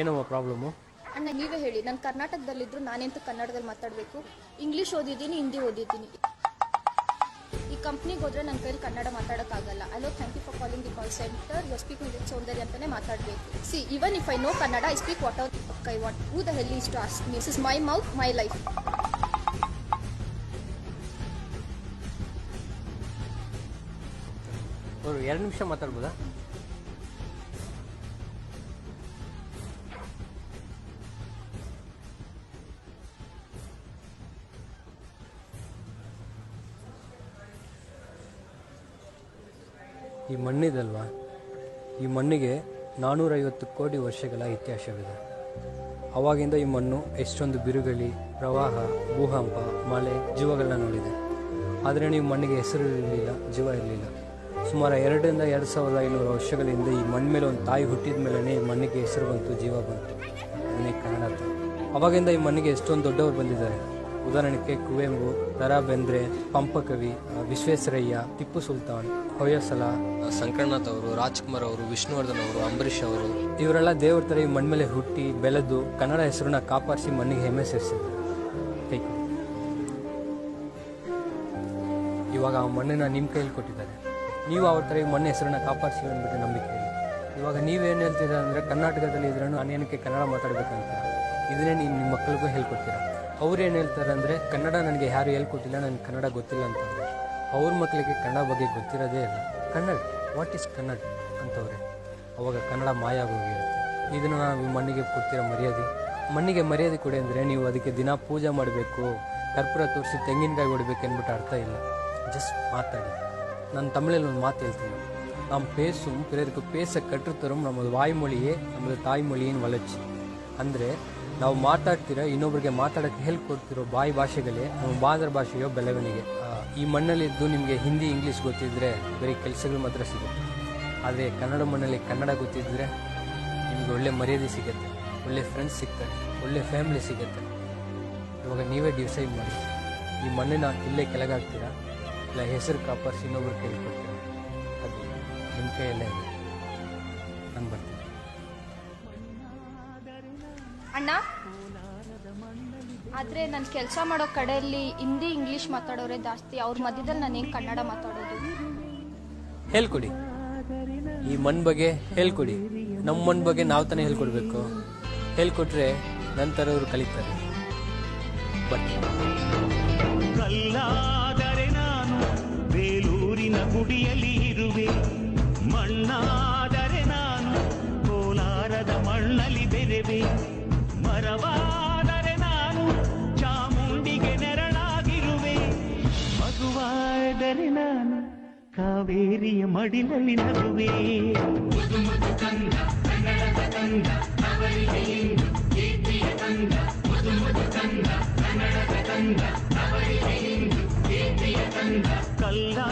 ಏನಮ್ಮ ಪ್ರಾಬ್ಲಮ್ಮು ಅಣ್ಣ ನೀವೇ ಹೇಳಿ. ನಾನು ಕರ್ನಾಟಕದಲ್ಲಿದ್ದರು ನಾನೆಂತ ಕನ್ನಡದಲ್ಲಿ ಮಾತಾಡಬೇಕು. ಇಂಗ್ಲೀಷ್ ಓದಿದ್ದೀನಿ ಹಿಂದಿ ಓದಿದ್ದೀನಿ. ಈ ಕಂಪ್ನಿಗೆ ಹೋದರೆ ನನ್ನ ಕೈಲಿ Kannada ಮಾತಾಡೋಕ್ಕಾಗಲ್ಲ. Hello thank you for calling the call center you speak with Soundarya ಅಂತಲೇ ಮಾತಾಡಬೇಕು. See even if I know Kannada I speak what our I what who the hell is to as this is my mouth my life ಎರಡು ನಿಮಿಷ ಮಾತಾಡ್ಬೋದಾ? ಈ ಮಣ್ಣಿದಲ್ವಾ? ಈ ಮಣ್ಣಿಗೆ ನಾನ್ನೂರೈವತ್ತು ಕೋಟಿ ವರ್ಷಗಳ ಇತಿಹಾಸವಿದೆ. ಅವಾಗಿಂದ ಈ ಮಣ್ಣು ಎಷ್ಟೊಂದು ಬಿರುಗಳಿ, ಪ್ರವಾಹ, ಭೂಕಂಪ, ಮಳೆ, ಜೀವಗಳನ್ನ ನೋಡಿದೆ. ಆದರೆ ನೀವು ಮಣ್ಣಿಗೆ ಹೆಸರು ಇರಲಿಲ್ಲ, ಜೀವ ಇರಲಿಲ್ಲ. ಸುಮಾರು ಎರಡರಿಂದ ಎರಡು ಸಾವಿರದ ಐನೂರು ವರ್ಷಗಳ ಹಿಂದೆ ಈ ಮಣ್ಣ ಮೇಲೆ ಒಂದು ತಾಯಿ ಹುಟ್ಟಿದ ಮೇಲೆ ಈ ಮಣ್ಣಿಗೆ ಹೆಸರು ಬಂತು, ಜೀವ ಬಂತು. ಅದನ್ನೇ ಕನ್ನಡ ಅವಾಗಿಂದ ಈ ಮಣ್ಣಿಗೆ ಎಷ್ಟೊಂದು ದೊಡ್ಡವರು ಬಂದಿದ್ದಾರೆ. ಉದಾಹರಣೆಗೆ ಕುವೆಂಪು ದರಾ ಬೆಂದ್ರೆ ಪಂಪಕವಿ ವಿಶ್ವೇಶ್ವರಯ್ಯ, ಟಿಪ್ಪು ಸುಲ್ತಾನ್ ಹೊಯಸಲ ಸಂಕರ್ನಾಥ್ ಅವರು, ರಾಜ್ಕುಮಾರ್ ಅವರು, ವಿಷ್ಣುವರ್ಧನ್ ಅವರು, ಅಂಬರೀಷ್ ಅವರು. ಇವರೆಲ್ಲ ದೇವರ ತರ ಈ ಮಣ್ಣ ಮೇಲೆ ಹುಟ್ಟಿ, ಬೆಳೆದು, ಕನ್ನಡ ಹೆಸರನ್ನ ಕಾಪಾಡಿಸಿ ಮಣ್ಣಿಗೆ ಹೆಮ್ಮೆ ಸೇರಿಸಿದ್ರು. ಇವಾಗ ಆ ಮಣ್ಣನ್ನ ನಿಮ್ಮ ಕೈಯಲ್ಲಿ ಕೊಟ್ಟಿದ್ದಾರೆ. ನೀವು ಅವ್ರ ಥರ ಈ ಮಣ್ಣ ಹೆಸರನ್ನ ಕಾಪಾಡಿಸಿ ಅಂದ್ಬಿಟ್ಟು ನಂಬಿಕೆ ಇವಾಗ ನೀವೇನು ಹೇಳ್ತೀರಾ ಅಂದರೆ ಕರ್ನಾಟಕದಲ್ಲಿ ಇದ್ರೂ ನಾನೇನಕ್ಕೆ ಕನ್ನಡ ಮಾತಾಡಬೇಕಂತ. ಇದನ್ನೇ ನೀವು ನಿಮ್ಮ ಮಕ್ಕಳಿಗೂ ಹೇಳ್ಕೊಡ್ತೀರಾ? ಅವ್ರು ಏನು ಹೇಳ್ತಾರೆ ಅಂದರೆ, ಕನ್ನಡ ನನಗೆ ಯಾರು ಹೇಳ್ಕೊಟ್ಟಿಲ್ಲ, ನನಗೆ ಕನ್ನಡ ಗೊತ್ತಿಲ್ಲ ಅಂತ ಅವ್ರ. ಮಕ್ಕಳಿಗೆ ಕನ್ನಡ ಬಗ್ಗೆ ಗೊತ್ತಿರೋದೇ ಇಲ್ಲ. ಕನ್ನಡ ವಾಟ್ ಈಸ್ ಕನ್ನಡ ಅಂತವ್ರೆ. ಅವಾಗ ಕನ್ನಡ ಮಾಯ ಆಗೋಗಿರುತ್ತೆ. ಇದನ್ನು ನಾವು ಮಣ್ಣಿಗೆ ಕೊಡ್ತಿರೋ ಮರ್ಯಾದೆ. ಮಣ್ಣಿಗೆ ಮರ್ಯಾದೆ ಕೊಡಿ ಅಂದರೆ ನೀವು ಅದಕ್ಕೆ ದಿನ ಪೂಜೆ ಮಾಡಬೇಕು, ಕರ್ಪೂರ ತೋರಿಸಿ ತೆಂಗಿನಕಾಯಿ ಹೊಡಿಬೇಕು ಅಂದ್ಬಿಟ್ಟು ಅರ್ಥ ಇಲ್ಲ. ಜಸ್ಟ್ ಮಾತಾಡಿ. ನಾನು ತಮಿಳಲ್ಲಿ ಒಂದು ಮಾತು ಹೇಳ್ತೀನಿ. ನಮ್ಮ ಪೇಸು பிறருக்கு ಪೇಸ கற்றுத்தரும் ನಮ್ಮದು ವಾಯುಮೊಳಿಯೇ, ನಮ್ಮದು ತಾಯಿಮೊಳಿಯೇನು வளர்ச்சி ಅಂದರೆ ನಾವು ಮಾತಾಡ್ತಿರೋ, ಇನ್ನೊಬ್ರಿಗೆ ಮಾತಾಡೋಕ್ಕೆ ಕೊಡ್ತಿರೋ ಬಾಯಿ ಭಾಷೆಗಳೇ ನಮ್ಮ ಮಾತೃ ಭಾಷೆಯೋ ಬೆಳವಣಿಗೆ ಈ ಮಣ್ಣಲ್ಲಿದ್ದು ನಿಮಗೆ ಹಿಂದಿ ಇಂಗ್ಲೀಷ್ ಗೊತ್ತಿದ್ರೆ ಬರೀ ಕೆಲಸಗಳು ಮಾತ್ರ ಸಿಗುತ್ತೆ. ಆದರೆ ಕನ್ನಡ ಮಣ್ಣಲ್ಲಿ ಕನ್ನಡ ಗೊತ್ತಿದ್ದರೆ ನಿಮಗೆ ಒಳ್ಳೆ ಮರ್ಯಾದೆ ಸಿಗುತ್ತೆ, ಒಳ್ಳೆ ಫ್ರೆಂಡ್ಸ್ ಸಿಗ್ತಾರೆ, ಒಳ್ಳೆ ಫ್ಯಾಮಿಲಿ ಸಿಗುತ್ತೆ. ಇವಾಗ ನೀವೇ ಡಿಸೈಡ್ ಮಾಡಿ, ಈ ಮಣ್ಣಿನ ಇಲ್ಲೇ ಕೆಳಗಾಗ್ತೀರಾ, ಇಲ್ಲ ಹೆಸರು ಕಾಪಾಡಿಸಿ ಇನ್ನೊಬ್ರು ಕೇಳ್ಕೊಡ್ತೀರಾ ಕೊಡ್ತೀರಾ ಅದು ನಿಮ್ಮ ಕೈಯಲ್ಲೇ ಇದೆ. ನಾನು ಬರ್ತೀನಿ. ಅಣ್ಣ? ಆದರೆ ನಾನು ಕೆಲಸ ಮಾಡೋ ಕಡೆಯಲ್ಲಿ ಹಿಂದಿ ಇಂಗ್ಲೀಷ್ ಮಾತಾಡೋರೇ ಜಾಸ್ತಿ. ಅವ್ರ ಮಧ್ಯದಲ್ಲಿ ನಾನು ಹೆಂಗೆ ಕನ್ನಡ ಮಾತಾಡೋದು? ಹೇಳ್ಕೊಡಿ. ಈ ಮಣ್ಣು ಬಗ್ಗೆ ಹೇಳ್ಕೊಡಿ. ನಮ್ಮ ಮಣ್ಣು ಬಗ್ಗೆ ನಾವು ತಾನೇ ಹೇಳ್ಕೊಡ್ಬೇಕು. ಹೇಳ್ಕೊಟ್ರೆ ನಂತರ ಅವರು ಕಲಿತಾರೆ. ಬನ್ನಿ. ಕಲ್ಲಾದರೆ ನಾನು ಬೇಲೂರಿನ ಗುಡಿಯಲ್ಲಿ ಇರುವೆ. ಮಣ್ಣಾದರೆ ನಾನು ಕೋಲಾರದ ಮಣ್ಣಲ್ಲಿ ಬೆರೆವೆ. ಮರವಾದರೆ ನಾನು ಚಾಮುಂಡಿಗೆ ನೆರಳಾಗಿರುವೆ ಮಗುವಾದರೆ ನಾನು ಕಾವೇರಿಯ ಮಡಿಲಲ್ಲಿ ನಗುವೆ ಕಲ್ಲಾ